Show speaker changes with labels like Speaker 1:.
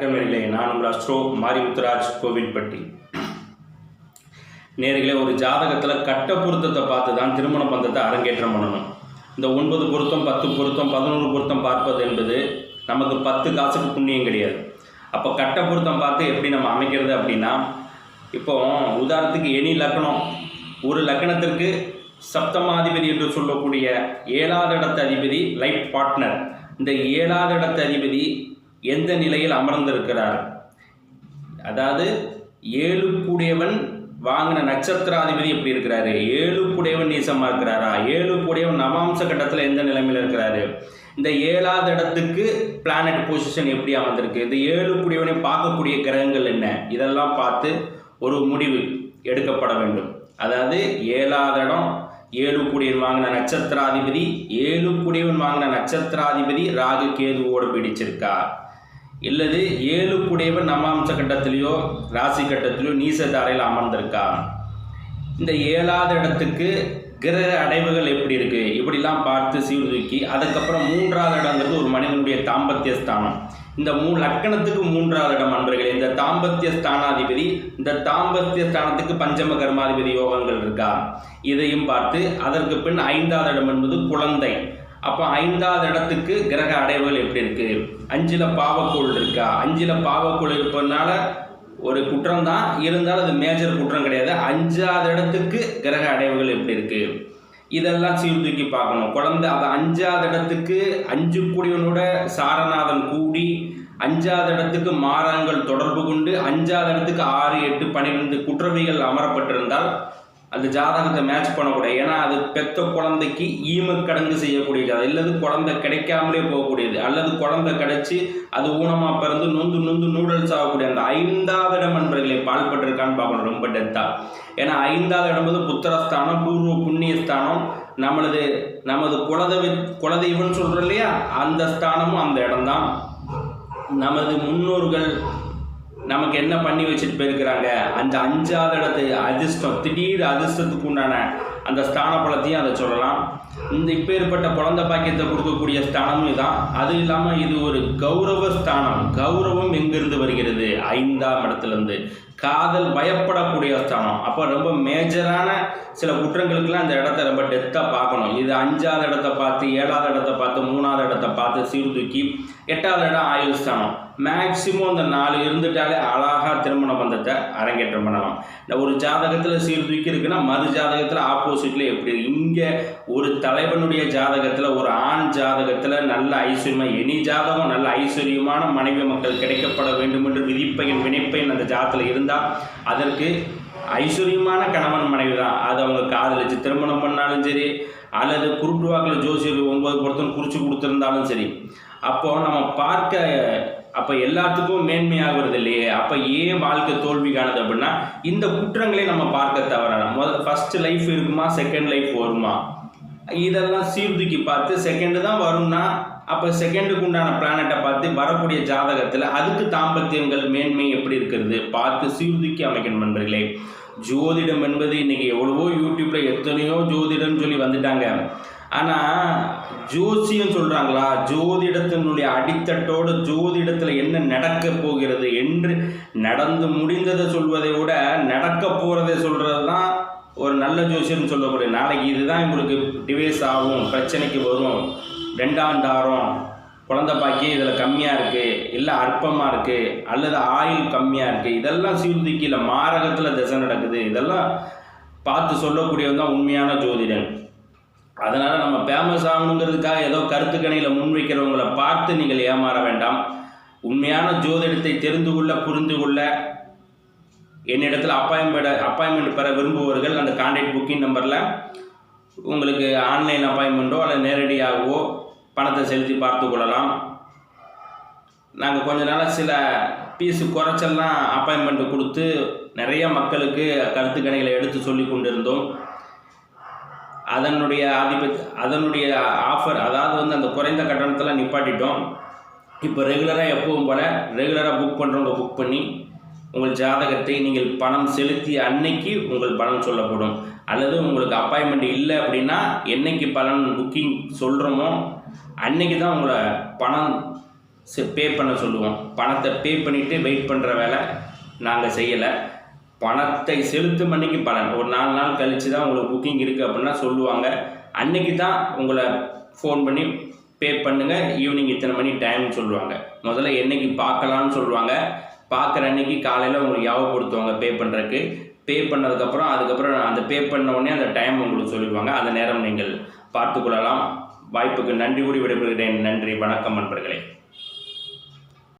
Speaker 1: வணக்கம் நேர்களே நான் உங்கள் அஸ்ட்ரோ மாரிமுத்துராஜ் கோவில்பட்டி. நேர்களே ஒரு ஜாதகத்தில் கட்ட பொருத்தத்தை பார்த்து தான் திருமண பந்தத்தை அரங்கேற்றம் பண்ணணும். இந்த ஒன்பது பொருத்தம் பத்து பொருத்தம் பதினோரு பொருத்தம் பார்ப்பது என்பது நமக்கு பத்து காசுக்கு புண்ணியம் கிடையாது. அப்போ கட்ட பொருத்தம் பார்த்து எப்படி நம்ம அமைக்கிறது அப்படின்னா இப்போ உதாரணத்துக்கு எனி லக்னம். ஒரு லக்னத்திற்கு சப்தமாதிபதி என்று சொல்லக்கூடிய ஏழாவது இடத்த அதிபதி லைஃப் பார்ட்னர். இந்த ஏழாவது இடத்த அதிபதி எந்த நிலையில் அமர்ந்திருக்கிறார்? அதாவது ஏழு கூடியவன் வாங்கின நட்சத்திராதிபதி எப்படி இருக்கிறாரு? ஏழு நீசமாக இருக்கிறாரா? ஏழு கூடியவன் நவாம்ச கட்டத்தில் எந்த நிலைமையில் இருக்கிறாரு? இந்த ஏழாவது இடத்துக்கு பிளானட் பொசிஷன் எப்படி அமர்ந்திருக்கு? இந்த ஏழு பார்க்கக்கூடிய கிரகங்கள் என்ன? இதெல்லாம் பார்த்து ஒரு முடிவு எடுக்கப்பட வேண்டும். அதாவது ஏழாவது இடம் ஏழு கூடியவன் வாங்கின நட்சத்திராதிபதி ஏழு கூடியவன் வாங்கின நட்சத்திராதிபதி ராகு கேதுவோடு பிடிச்சிருக்கா? இல்லது ஏழு கூடியவன் நவாம்ச கட்டத்திலேயோ ராசி கட்டத்திலேயோ நீசதாரையில் அமர்ந்திருக்கான் இந்த ஏழாவது இடத்துக்கு கிரக அடைவுகள் எப்படி இருக்குது இப்படிலாம் பார்த்து சீர்தூக்கி அதுக்கப்புறம் மூன்றாவது இடங்கிறது ஒரு மனிதனுடைய தாம்பத்திய ஸ்தானம். இந்த மூ லக்கணத்துக்கு மூன்றாவது இடம் அன்பர்களே இந்த தாம்பத்திய ஸ்தானாதிபதி இந்த தாம்பத்திய ஸ்தானத்துக்கு பஞ்சம கர்மாதிபதி யோகங்கள் இருக்கா? இதையும் பார்த்து அதற்கு பின் ஐந்தாவது இடம் என்பது குழந்தை. அப்போ ஐந்தாவது இடத்துக்கு கிரக அடைவுகள் எப்படி இருக்குது அஞ்சில் பாவக்கோள் இருக்கா? அஞ்சில் பாவக்கோள் இருப்பதுனால ஒரு குற்றம் தான் இருந்தாலும் அது மேஜர் குற்றம் கிடையாது. அஞ்சாவது இடத்துக்கு கிரக அடைவுகள் எப்படி இருக்குது இதெல்லாம் சீர்தூக்கி பார்க்கணும். குழந்தை அது அஞ்சாவது இடத்துக்கு அஞ்சு கூடியவனோட சாரநாதன் கூடி அஞ்சாவது இடத்துக்கு மாறங்கள் தொடர்பு கொண்டு அஞ்சாவது இடத்துக்கு ஆறு எட்டு பன்னிரெண்டு குற்றவிகள் அமரப்பட்டிருந்தால் அந்த ஜாதகத்தை மேட்ச் பண்ணக்கூடாது. ஏன்னா அது பெத்த குழந்தைக்கு ஈமக்கடங்கு செய்யக்கூடிய ஜாதகம் இல்லது குழந்தை கிடைக்காமலே போகக்கூடியது. அல்லது குழந்தை கிடைச்சி அது ஊனமாக பிறந்து நொந்து நொந்து நூடல்ஸ் ஆகக்கூடிய அந்த ஐந்தாவது இடம் என்பர்களை பால்பட்டிருக்கான்னு பார்க்கணும். ரொம்ப டெத்தாக ஏன்னா ஐந்தாவது இடம் வந்து புத்திரஸ்தானம் பூர்வ புண்ணியஸ்தானம் நம்மளது நமது குலதெய்வ குலதெய்வம்னு சொல்கிறோம் இல்லையா? அந்த ஸ்தானமும் அந்த இடம்தான். நமது முன்னோர்கள் நமக்கு என்ன பண்ணி வச்சுட்டு போயிருக்கிறாங்க? அந்த அஞ்சாவது இடத்து அதிர்ஷ்டம் திடீர் அதிர்ஷ்டத்துக்கு உண்டான அந்த ஸ்தான பலத்தையும் அதை சொல்லலாம். இந்த இப்போ ஏற்பட்ட குழந்தை பாக்கியத்தை கொடுக்கக்கூடிய ஸ்தானமும் இதான். அது இல்லாமல் இது ஒரு கௌரவ ஸ்தானம். கௌரவம் எங்கிருந்து வருகிறது? ஐந்தாம் இடத்துலேருந்து. காதல் பயப்படக்கூடிய ஸ்தானம். அப்போ ரொம்ப மேஜரான சில குற்றங்களுக்கெல்லாம் அந்த இடத்த ரொம்ப டெத்தாக பார்க்கணும். இது அஞ்சாவது இடத்த பார்த்து ஏழாவது இடத்த பார்த்து மூணாவது இடத்த பார்த்து சீர்தூக்கி எட்டாவது இடம் ஆயுள் ஸ்தானம். மேக்சிமம் அந்த நாலு இருந்துட்டாலே அழகாக திருமண பந்தத்தை அரங்கேற்றம் பண்ணலாம். இந்த ஒரு ஜாதகத்தில் சீர்தூக்கி இருக்குன்னா மறு ஜாதகத்தில் ஆப்போசிட்டில் எப்படி இங்கே ஒரு தலைவனுடைய ஜாதகத்தில் ஒரு ஆண் ஜாதகத்தில் நல்ல ஐஸ்வர்யமாக எனி ஜாதகம் நல்ல ஐஸ்வர்யமான மனைவி மக்கள் கிடைக்கப்பட வேண்டும் என்று விதிப்பையன் வினைப்பையன் அந்த ஜாதத்தில் இருந்தால் அதற்கு ஐஸ்வர்யமான கணவன் மனைவி தான். அது அவங்க காதலிச்சு திருமணம் பண்ணாலும் சரி அல்லது குருட்டு வாக்கில் ஜோசியர் ஒன்பது பொருத்தம் குறித்து கொடுத்துருந்தாலும் சரி. அப்போது நம்ம பார்க்க அப்போ எல்லாத்துக்கும் மேன்மையாகிறது இல்லையே அப்போ ஏன் வாழ்க்கை தோல்வி காணுது அப்படின்னா இந்த குற்றங்களை நம்ம பார்க்க தவறலாம் முதல் ஃபர்ஸ்ட் லைஃப் இருக்குமா செகண்ட் லைஃப் வருமா? இதெல்லாம் சீர்தூக்கி பார்த்து செகண்டு தான் வரும்னா அப்போ செகண்டுக்கு உண்டான பிளானட்டை பார்த்து வரக்கூடிய ஜாதகத்தில் அதுக்கு தாம்பத்தியங்கள் மேன்மை எப்படி இருக்கிறது? பார்த்து சீர்தூக்கி அமைக்கணும் நண்பர்களே. ஜோதிடம் என்பது இன்னைக்கு எவ்வளவோ யூடியூப்ல எத்தனையோ ஜோதிடம்னு சொல்லி வந்துட்டாங்க. ஆனால் ஜோசியம் சொல்கிறாங்களா ஜோதிடத்தினுடைய அடித்தட்டோடு ஜோதிடத்தில் என்ன நடக்க போகிறது என்று நடந்து முடிந்ததை சொல்வதை விட நடக்க போகிறதை சொல்கிறது தான் ஒரு நல்ல ஜோசியம் சொல்லக்கூடிய நாளைக்கு இதுதான் உங்களுக்கு டிவைஸ் ஆகும் பிரச்சனைக்கு வரும் ரெண்டாம் தாரம் குழந்தை பாக்கியம் இதில் கம்மியாக இருக்குது இல்லை அற்பமாக இருக்குது அல்லது ஆயுள் கம்மியாக இருக்குது இதெல்லாம் சீர்தூக்கியில் மாரகத்தில் திசை நடக்குது. இதெல்லாம் பார்த்து சொல்லக்கூடியவன் தான் உண்மையான ஜோதிடன். அதனால் நம்ம ஃபேமஸ் ஆகணுங்கிறதுக்காக ஏதோ கருத்து முன்வைக்கிறவங்களை பார்த்து நீங்கள் ஏமாற வேண்டாம். உண்மையான ஜோதிடத்தை தெரிந்து கொள்ள புரிந்து கொள்ள என்னிடத்தில் அப்பாயின்மெண்ட் அப்பாயின்மெண்ட் பெற விரும்புபவர்கள் அந்த கான்டாக்ட் புக்கிங் நம்பரில் உங்களுக்கு ஆன்லைன் அப்பாயின்மெண்ட்டோ அல்லது நேரடியாகவோ பணத்தை செலுத்தி பார்த்து கொள்ளலாம். நாங்கள் கொஞ்ச நாளாக சில பீஸு குறைச்செல்லாம் அப்பாயின்மெண்ட் கொடுத்து நிறைய மக்களுக்கு கருத்து கணிகளை எடுத்து சொல்லி கொண்டிருந்தோம். அதனுடைய ஆதிபத் அதனுடைய ஆஃபர் அதாவது வந்து அந்த குறைந்த கட்டணத்தில் நிப்பாட்டிட்டோம். இப்போ ரெகுலராக எப்பவும் போல் ரெகுலராக புக் பண்ணுறவங்க புக் பண்ணி உங்கள் ஜாதகத்தை நீங்கள் பணம் செலுத்திய அன்னைக்கு உங்கள் பலன் சொல்லப்படும். அல்லது உங்களுக்கு அப்பாயின்மெண்ட் இல்லை அப்படின்னா என்னைக்கு பலன் புக்கிங் சொல்கிறோமோ அன்னைக்கு தான் உங்களை பணம் பே பண்ண சொல்லுவோம். பணத்தை பே பண்ணிவிட்டு வெயிட் பண்ணுற வேலை நாங்கள் செய்யலை. பணத்தை செலுத்தும் அன்னைக்கு பலன். ஒரு நாலு நாள் கழித்து தான் உங்களுக்கு புக்கிங் இருக்குது அப்படின்னா சொல்லுவாங்க. அன்னைக்கு தான் உங்களை ஃபோன் பண்ணி பே பண்ணுங்கள் ஈவினிங் இத்தனை மணி டைம்னு சொல்லுவாங்க. முதல்ல என்னைக்கு பார்க்கலான்னு சொல்லுவாங்க. பார்க்குற அன்னைக்கு காலையில் உங்களுக்கு ஞாபகப்படுத்துவாங்க பே பண்ணுறதுக்கு பே பண்ணதுக்கப்புறம் அதுக்கப்புறம் அந்த பே பண்ண உடனே அந்த டைம் உங்களுக்கு சொல்லிடுவாங்க. அந்த நேரம் நீங்கள் பார்த்துக்கொள்ளலாம் வாய்ப்புக்கு நன்றி கூறி விடைபெறுகிறேன். நன்றி. வணக்கம் நண்பர்களே.